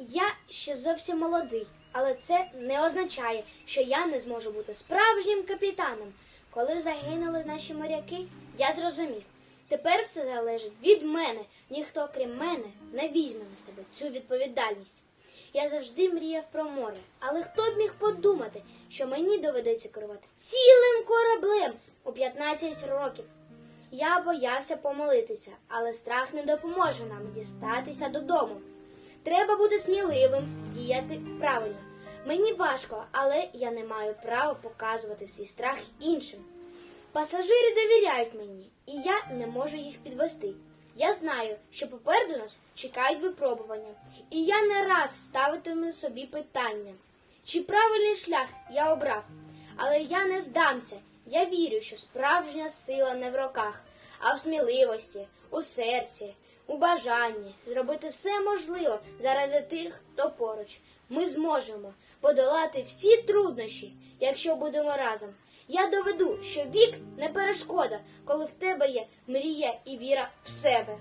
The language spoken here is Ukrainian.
Я ще зовсім молодий, але це не означає, що я не зможу бути справжнім капітаном. Коли загинули наші моряки, я зрозумів. Тепер все залежить від мене. Ніхто, крім мене, не візьме на себе цю відповідальність. Я завжди мріяв про море, але хто б міг подумати, що мені доведеться керувати цілим кораблем у 15 років. Я боявся помолитися, але страх не допоможе нам дістатися додому. Треба бути сміливим, діяти правильно. Мені важко, але я не маю права показувати свій страх іншим. Пасажири довіряють мені, і я не можу їх підвести. Я знаю, що попереду нас чекають випробування, і я не раз ставитиму собі питання, чи правильний шлях я обрав. Але я не здамся. Я вірю, що справжня сила не в роках, а в сміливості, у серці, у бажанні зробити все можливе заради тих, хто поруч. Ми зможемо подолати всі труднощі, якщо будемо разом. Я доведу, що вік не перешкода, коли в тебе є мрія і віра в себе.